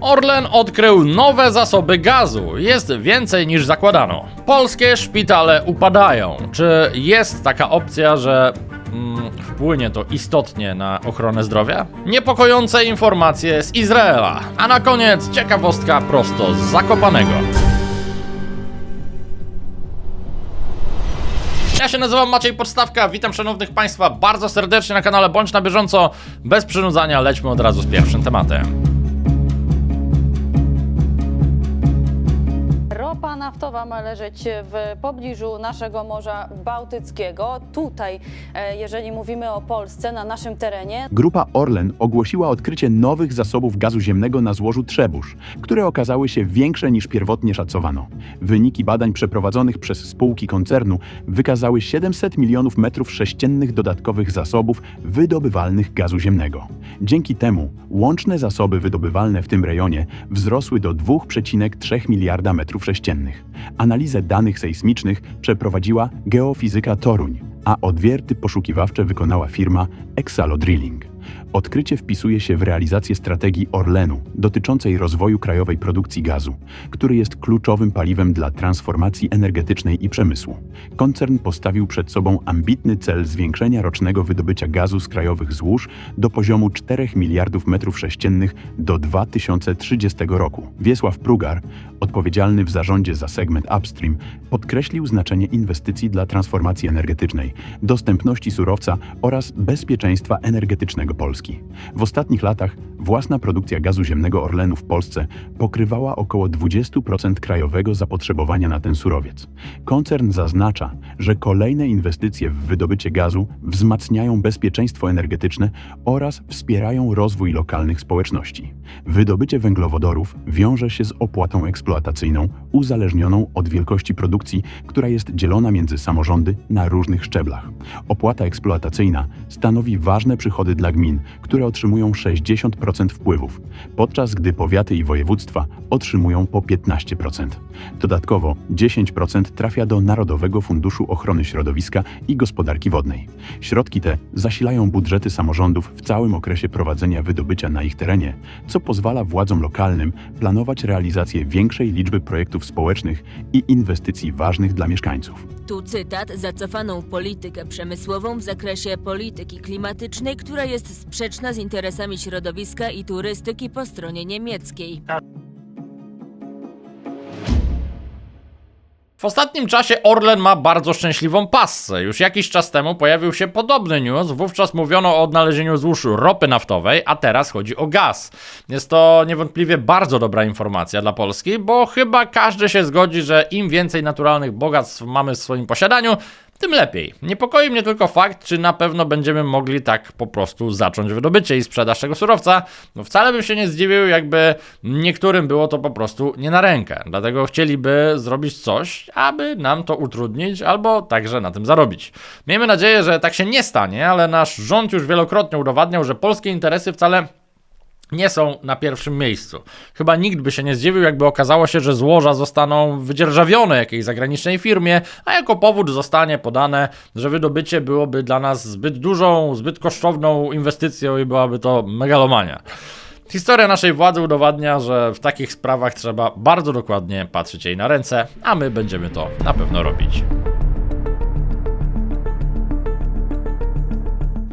Orlen odkrył nowe zasoby gazu. Jest więcej niż zakładano. Polskie szpitale upadają. Czy jest taka opcja, że mm, wpłynie to istotnie na ochronę zdrowia? Niepokojące informacje z Izraela. A na koniec ciekawostka prosto z Zakopanego. Ja się nazywam Maciej Podstawka, witam szanownych Państwa bardzo serdecznie na kanale Bądź na bieżąco. Bez przynudzania lećmy od razu z pierwszym tematem. Naftowa ma leżeć w pobliżu naszego Morza Bałtyckiego. Tutaj, e, jeżeli mówimy o Polsce, na naszym terenie, Grupa Orlen ogłosiła odkrycie nowych zasobów gazu ziemnego na złożu Trzebóż, które okazały się większe niż pierwotnie szacowano. Wyniki badań przeprowadzonych przez spółki koncernu wykazały 700 milionów metrów sześciennych dodatkowych zasobów wydobywalnych gazu ziemnego. Dzięki temu łączne zasoby wydobywalne w tym rejonie wzrosły do 2,3 miliarda metrów sześciennych. Analizę danych sejsmicznych przeprowadziła Geofizyka Toruń, a odwierty poszukiwawcze wykonała firma Exalo Drilling. Odkrycie wpisuje się w realizację strategii Orlenu dotyczącej rozwoju krajowej produkcji gazu, który jest kluczowym paliwem dla transformacji energetycznej i przemysłu. Koncern postawił przed sobą ambitny cel zwiększenia rocznego wydobycia gazu z krajowych złóż do poziomu 4 miliardów metrów sześciennych do 2030 roku. Wiesław Prugar, odpowiedzialny w zarządzie za segment upstream, podkreślił znaczenie inwestycji dla transformacji energetycznej, dostępności surowca oraz bezpieczeństwa energetycznego Polski. W ostatnich latach własna produkcja gazu ziemnego Orlenu w Polsce pokrywała około 20% krajowego zapotrzebowania na ten surowiec. Koncern zaznacza, że kolejne inwestycje w wydobycie gazu wzmacniają bezpieczeństwo energetyczne oraz wspierają rozwój lokalnych społeczności. Wydobycie węglowodorów wiąże się z opłatą eksploatacyjną uzależnioną od wielkości produkcji, która jest dzielona między samorządy na różnych szczeblach. Opłata eksploatacyjna stanowi ważne przychody dla gmin, które otrzymują 60% wpływów, podczas gdy powiaty i województwa otrzymują po 15%. Dodatkowo 10% trafia do Narodowego Funduszu Ochrony Środowiska i Gospodarki Wodnej. Środki te zasilają budżety samorządów w całym okresie prowadzenia wydobycia na ich terenie, co pozwala władzom lokalnym planować realizację większej liczby projektów społecznych i inwestycji ważnych dla mieszkańców. Tu cytat zacofaną politykę przemysłową w zakresie polityki klimatycznej, która jest sprzeczna z interesami środowiska i turystyki po stronie niemieckiej. W ostatnim czasie Orlen ma bardzo szczęśliwą passę. Już jakiś czas temu pojawił się podobny news, wówczas mówiono o odnalezieniu złóż ropy naftowej, a teraz chodzi o gaz. Jest to niewątpliwie bardzo dobra informacja dla Polski, bo chyba każdy się zgodzi, że im więcej naturalnych bogactw mamy w swoim posiadaniu, tym lepiej. Niepokoi mnie tylko fakt, czy na pewno będziemy mogli tak po prostu zacząć wydobycie i sprzedaż tego surowca. No wcale bym się nie zdziwił, jakby niektórym było to po prostu nie na rękę. Dlatego chcieliby zrobić coś, aby nam to utrudnić albo także na tym zarobić. Miejmy nadzieję, że tak się nie stanie, ale nasz rząd już wielokrotnie udowadniał, że polskie interesy wcale nie są na pierwszym miejscu. Chyba nikt by się nie zdziwił, jakby okazało się, że złoża zostaną wydzierżawione jakiejś zagranicznej firmie, a jako powód zostanie podane, że wydobycie byłoby dla nas zbyt dużą, zbyt kosztowną inwestycją i byłaby to megalomania. Historia naszej władzy udowadnia, że w takich sprawach trzeba bardzo dokładnie patrzeć jej na ręce, a my będziemy to na pewno robić.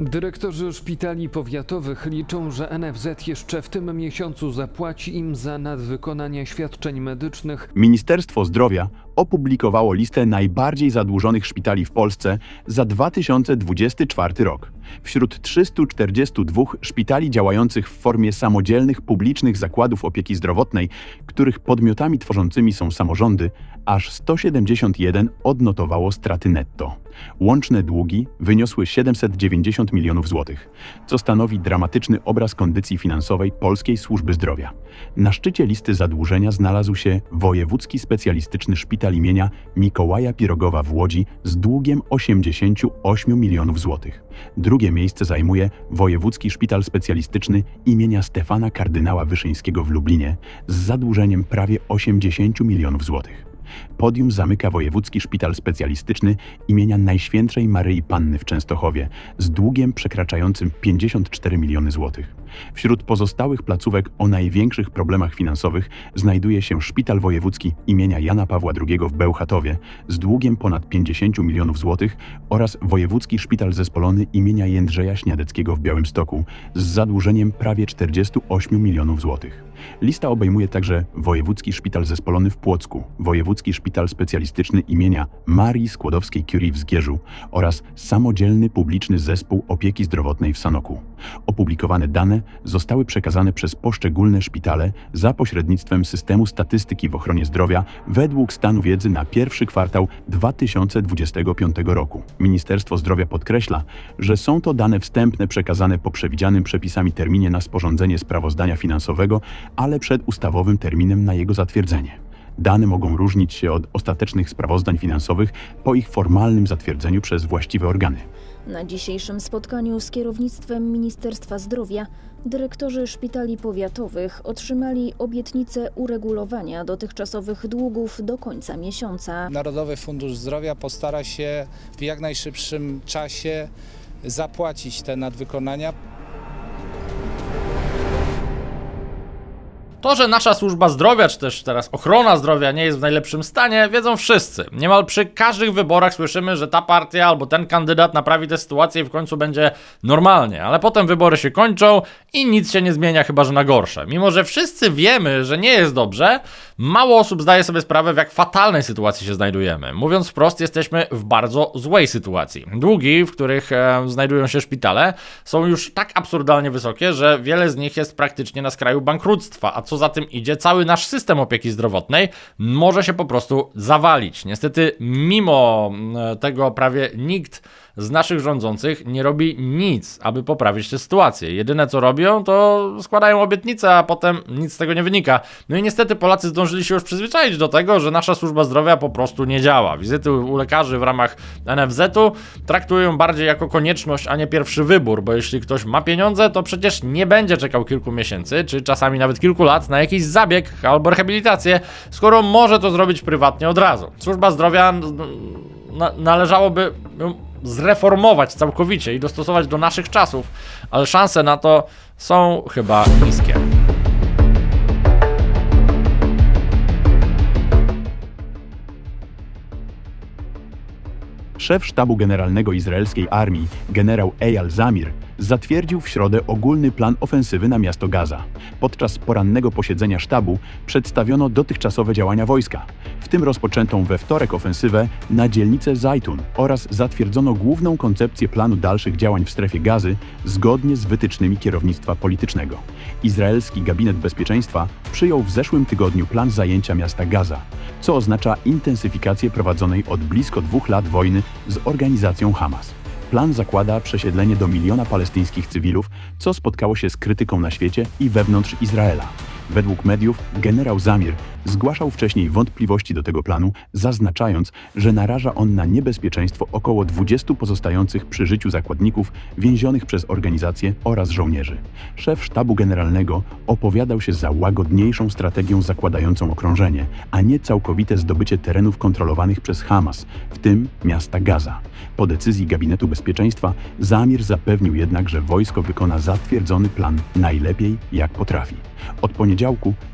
Dyrektorzy szpitali powiatowych liczą, że NFZ jeszcze w tym miesiącu zapłaci im za nadwykonanie świadczeń medycznych. Ministerstwo Zdrowia opublikowało listę najbardziej zadłużonych szpitali w Polsce za 2024 rok. Wśród 342 szpitali działających w formie samodzielnych publicznych zakładów opieki zdrowotnej, których podmiotami tworzącymi są samorządy, aż 171 odnotowało straty netto. Łączne długi wyniosły 790 milionów złotych, co stanowi dramatyczny obraz kondycji finansowej polskiej służby zdrowia. Na szczycie listy zadłużenia znalazł się Wojewódzki Specjalistyczny Szpital imienia Mikołaja Pirogowa w Łodzi z długiem 88 milionów złotych. Drugie miejsce zajmuje Wojewódzki Szpital Specjalistyczny imienia Stefana Kardynała Wyszyńskiego w Lublinie z zadłużeniem prawie 80 milionów złotych. Podium zamyka Wojewódzki Szpital Specjalistyczny imienia Najświętszej Maryi Panny w Częstochowie z długiem przekraczającym 54 miliony złotych. Wśród pozostałych placówek o największych problemach finansowych znajduje się Szpital Wojewódzki imienia Jana Pawła II w Bełchatowie z długiem ponad 50 milionów złotych oraz Wojewódzki Szpital Zespolony imienia Jędrzeja Śniadeckiego w Białymstoku z zadłużeniem prawie 48 milionów złotych. Lista obejmuje także Wojewódzki Szpital Zespolony w Płocku, Wojewódzki Szpital Specjalistyczny imienia Marii Skłodowskiej-Curie w Zgierzu oraz Samodzielny Publiczny Zespół Opieki Zdrowotnej w Sanoku. Opublikowane dane zostały przekazane przez poszczególne szpitale za pośrednictwem systemu statystyki w ochronie zdrowia według stanu wiedzy na pierwszy kwartał 2025 roku. Ministerstwo Zdrowia podkreśla, że są to dane wstępne przekazane po przewidzianym przepisami terminie na sporządzenie sprawozdania finansowego, ale przed ustawowym terminem na jego zatwierdzenie. Dane mogą różnić się od ostatecznych sprawozdań finansowych po ich formalnym zatwierdzeniu przez właściwe organy. Na dzisiejszym spotkaniu z kierownictwem Ministerstwa Zdrowia dyrektorzy szpitali powiatowych otrzymali obietnicę uregulowania dotychczasowych długów do końca miesiąca. Narodowy Fundusz Zdrowia postara się w jak najszybszym czasie zapłacić te nadwykonania. To, że nasza służba zdrowia, czy też teraz ochrona zdrowia nie jest w najlepszym stanie, wiedzą wszyscy. Niemal przy każdych wyborach słyszymy, że ta partia albo ten kandydat naprawi tę sytuację i w końcu będzie normalnie, ale potem wybory się kończą i nic się nie zmienia, chyba że na gorsze. Mimo, że wszyscy wiemy, że nie jest dobrze, mało osób zdaje sobie sprawę, w jak fatalnej sytuacji się znajdujemy. Mówiąc wprost, jesteśmy w bardzo złej sytuacji. Długi, w których e, znajdują się szpitale, są już tak absurdalnie wysokie, że wiele z nich jest praktycznie na skraju bankructwa, a co za tym idzie, cały nasz system opieki zdrowotnej może się po prostu zawalić. Niestety, mimo mm, tego prawie nikt z naszych rządzących nie robi nic, aby poprawić tę sytuację. Jedyne co robią, to składają obietnice, a potem nic z tego nie wynika. No i niestety Polacy zdążyli się już przyzwyczaić do tego, że nasza służba zdrowia po prostu nie działa. Wizyty u lekarzy w ramach NFZ-u traktują bardziej jako konieczność, a nie pierwszy wybór, bo jeśli ktoś ma pieniądze, to przecież nie będzie czekał kilku miesięcy, czy czasami nawet kilku lat na jakiś zabieg albo rehabilitację, skoro może to zrobić prywatnie od razu. Służba zdrowia na, należałoby ją zreformować całkowicie i dostosować do naszych czasów, ale szanse na to są chyba niskie. Szef Sztabu Generalnego Izraelskiej Armii, generał Eyal Zamir, zatwierdził w środę ogólny plan ofensywy na miasto Gaza. Podczas porannego posiedzenia sztabu przedstawiono dotychczasowe działania wojska, w tym rozpoczętą we wtorek ofensywę na dzielnicę Zajtun oraz zatwierdzono główną koncepcję planu dalszych działań w strefie gazy zgodnie z wytycznymi kierownictwa politycznego. Izraelski Gabinet Bezpieczeństwa przyjął w zeszłym tygodniu plan zajęcia miasta Gaza, co oznacza intensyfikację prowadzonej od blisko dwóch lat wojny z organizacją Hamas. Plan zakłada przesiedlenie do miliona palestyńskich cywilów, co spotkało się z krytyką na świecie i wewnątrz Izraela. Według mediów generał Zamir zgłaszał wcześniej wątpliwości do tego planu, zaznaczając, że naraża on na niebezpieczeństwo około 20 pozostających przy życiu zakładników więzionych przez organizację oraz żołnierzy. Szef sztabu generalnego opowiadał się za łagodniejszą strategią zakładającą okrążenie, a nie całkowite zdobycie terenów kontrolowanych przez Hamas, w tym miasta Gaza. Po decyzji Gabinetu Bezpieczeństwa Zamir zapewnił jednak, że wojsko wykona zatwierdzony plan najlepiej jak potrafi. Od poniedziałku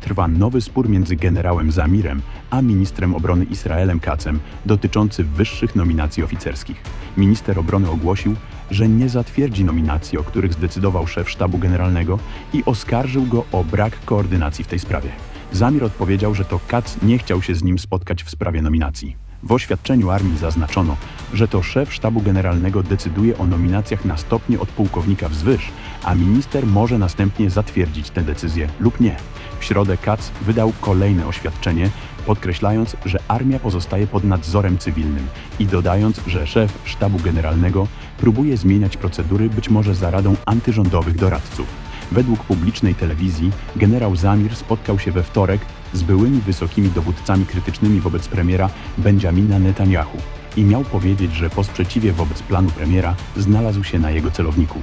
trwa nowy spór między generałem Zamirem a ministrem obrony Israelem Kacem dotyczący wyższych nominacji oficerskich. Minister obrony ogłosił, że nie zatwierdzi nominacji, o których zdecydował szef sztabu generalnego i oskarżył go o brak koordynacji w tej sprawie. Zamir odpowiedział, że to Kac nie chciał się z nim spotkać w sprawie nominacji. W oświadczeniu armii zaznaczono, że to szef sztabu generalnego decyduje o nominacjach na stopnie od pułkownika wzwyż, a minister może następnie zatwierdzić tę decyzję lub nie. W środę Katz wydał kolejne oświadczenie, podkreślając, że armia pozostaje pod nadzorem cywilnym i dodając, że szef sztabu generalnego próbuje zmieniać procedury być może za radą antyrządowych doradców. Według publicznej telewizji generał Zamir spotkał się we wtorek z byłymi wysokimi dowódcami krytycznymi wobec premiera Benjamina Netanyahu i miał powiedzieć, że po sprzeciwie wobec planu premiera znalazł się na jego celowniku.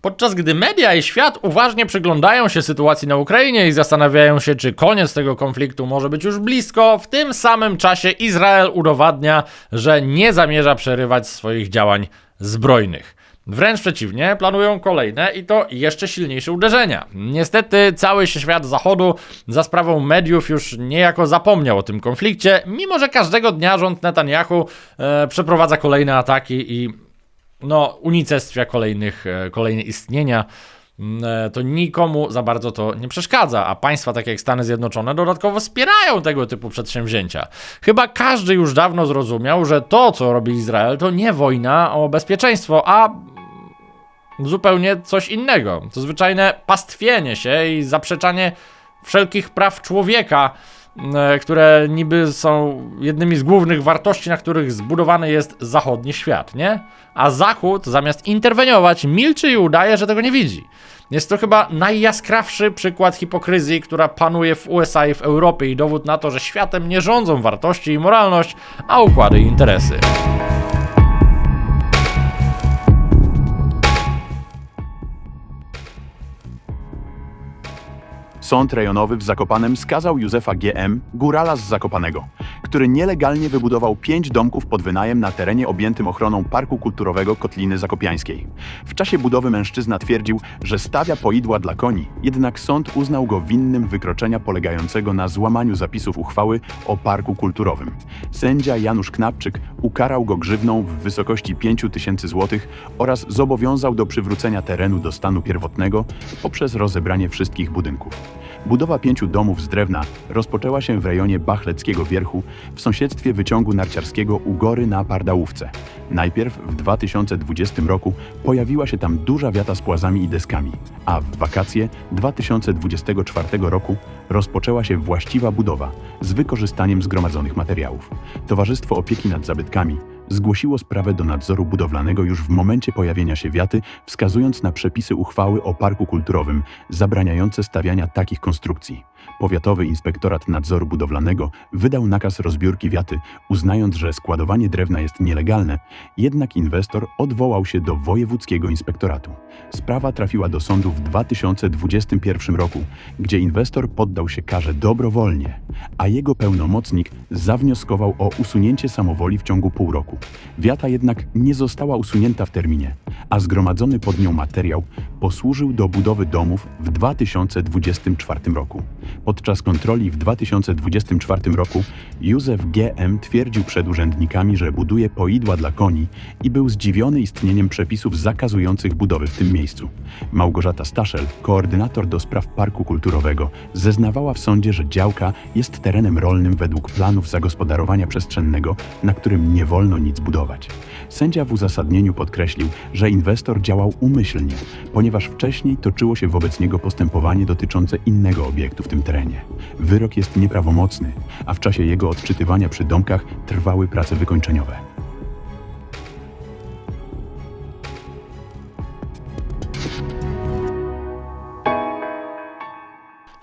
Podczas gdy media i świat uważnie przyglądają się sytuacji na Ukrainie i zastanawiają się, czy koniec tego konfliktu może być już blisko, w tym samym czasie Izrael udowadnia, że nie zamierza przerywać swoich działań zbrojnych. Wręcz przeciwnie, planują kolejne i to jeszcze silniejsze uderzenia. Niestety cały świat zachodu za sprawą mediów już niejako zapomniał o tym konflikcie, mimo że każdego dnia rząd Netanyahu e, przeprowadza kolejne ataki i no, unicestwia kolejnych, e, kolejne istnienia, mm, e, to nikomu za bardzo to nie przeszkadza, a państwa takie jak Stany Zjednoczone dodatkowo wspierają tego typu przedsięwzięcia. Chyba każdy już dawno zrozumiał, że to, co robi Izrael, to nie wojna o bezpieczeństwo, a zupełnie coś innego. To zwyczajne pastwienie się i zaprzeczanie wszelkich praw człowieka, które niby są jednymi z głównych wartości, na których zbudowany jest zachodni świat, nie? A Zachód zamiast interweniować milczy i udaje, że tego nie widzi. Jest to chyba najjaskrawszy przykład hipokryzji, która panuje w USA i w Europie i dowód na to, że światem nie rządzą wartości i moralność, a układy i interesy. Sąd rejonowy w Zakopanem skazał Józefa G.M., górala z Zakopanego, który nielegalnie wybudował pięć domków pod wynajem na terenie objętym ochroną Parku Kulturowego Kotliny Zakopiańskiej. W czasie budowy mężczyzna twierdził, że stawia poidła dla koni, jednak sąd uznał go winnym wykroczenia polegającego na złamaniu zapisów uchwały o Parku Kulturowym. Sędzia Janusz Knapczyk ukarał go grzywną w wysokości 5 tysięcy złotych oraz zobowiązał do przywrócenia terenu do stanu pierwotnego poprzez rozebranie wszystkich budynków. Budowa pięciu domów z drewna rozpoczęła się w rejonie Bachleckiego Wierchu w sąsiedztwie wyciągu narciarskiego u góry na Pardałówce. Najpierw w 2020 roku pojawiła się tam duża wiata z płazami i deskami, a w wakacje 2024 roku rozpoczęła się właściwa budowa z wykorzystaniem zgromadzonych materiałów. Towarzystwo Opieki nad Zabytkami zgłosiło sprawę do nadzoru budowlanego już w momencie pojawienia się wiaty, wskazując na przepisy uchwały o parku kulturowym zabraniające stawiania takich konstrukcji. Powiatowy Inspektorat Nadzoru Budowlanego wydał nakaz rozbiórki wiaty, uznając, że składowanie drewna jest nielegalne, jednak inwestor odwołał się do Wojewódzkiego Inspektoratu. Sprawa trafiła do sądu w 2021 roku, gdzie inwestor poddał się karze dobrowolnie, a jego pełnomocnik zawnioskował o usunięcie samowoli w ciągu pół roku. Wiata jednak nie została usunięta w terminie, a zgromadzony pod nią materiał posłużył do budowy domów w 2024 roku. Podczas kontroli w 2024 roku Józef G.M. twierdził przed urzędnikami, że buduje poidła dla koni i był zdziwiony istnieniem przepisów zakazujących budowy w tym miejscu. Małgorzata Staszel, koordynator do spraw parku kulturowego, zeznawała w sądzie, że działka jest terenem rolnym według planów zagospodarowania przestrzennego, na którym nie wolno nic budować. Sędzia w uzasadnieniu podkreślił, że inwestor działał umyślnie, ponieważ wcześniej toczyło się wobec niego postępowanie dotyczące innego obiektu w tym terenie. Wyrok jest nieprawomocny, a w czasie jego odczytywania przy domkach trwały prace wykończeniowe.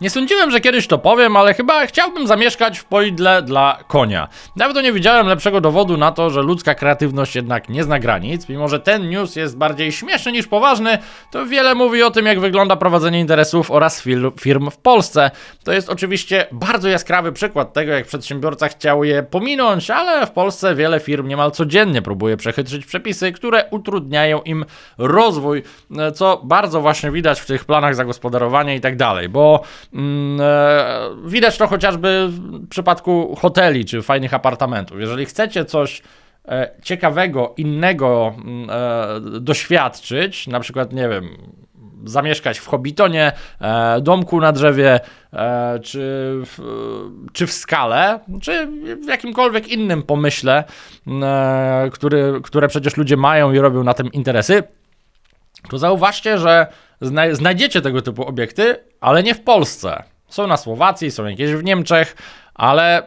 Nie sądziłem, że kiedyś to powiem, ale chyba chciałbym zamieszkać w poidle dla konia. Dawno nie widziałem lepszego dowodu na to, że ludzka kreatywność jednak nie zna granic. Mimo, że ten news jest bardziej śmieszny niż poważny, to wiele mówi o tym, jak wygląda prowadzenie interesów oraz firm w Polsce. To jest oczywiście bardzo jaskrawy przykład tego, jak przedsiębiorca chciał je pominąć, ale w Polsce wiele firm niemal codziennie próbuje przechytrzyć przepisy, które utrudniają im rozwój, co bardzo właśnie widać w tych planach zagospodarowania i tak dalej, bo widać to chociażby w przypadku hoteli czy fajnych apartamentów. Jeżeli chcecie coś e, ciekawego, innego mm, e, doświadczyć, na przykład, nie wiem, zamieszkać w Hobbitonie, e, domku na drzewie, e, czy, w, czy w skale, czy w jakimkolwiek innym pomyśle, e, który, które przecież ludzie mają i robią na tym interesy, to zauważcie, że zna znajdziecie tego typu obiekty, ale nie w Polsce. Są na Słowacji, są jakieś w Niemczech, ale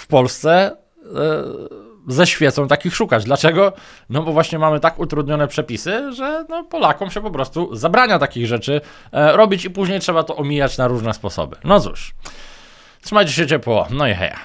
w Polsce e, ze świecą takich szukać. Dlaczego? No bo właśnie mamy tak utrudnione przepisy, że no, Polakom się po prostu zabrania takich rzeczy e, robić i później trzeba to omijać na różne sposoby. No cóż, trzymajcie się ciepło, no i heja.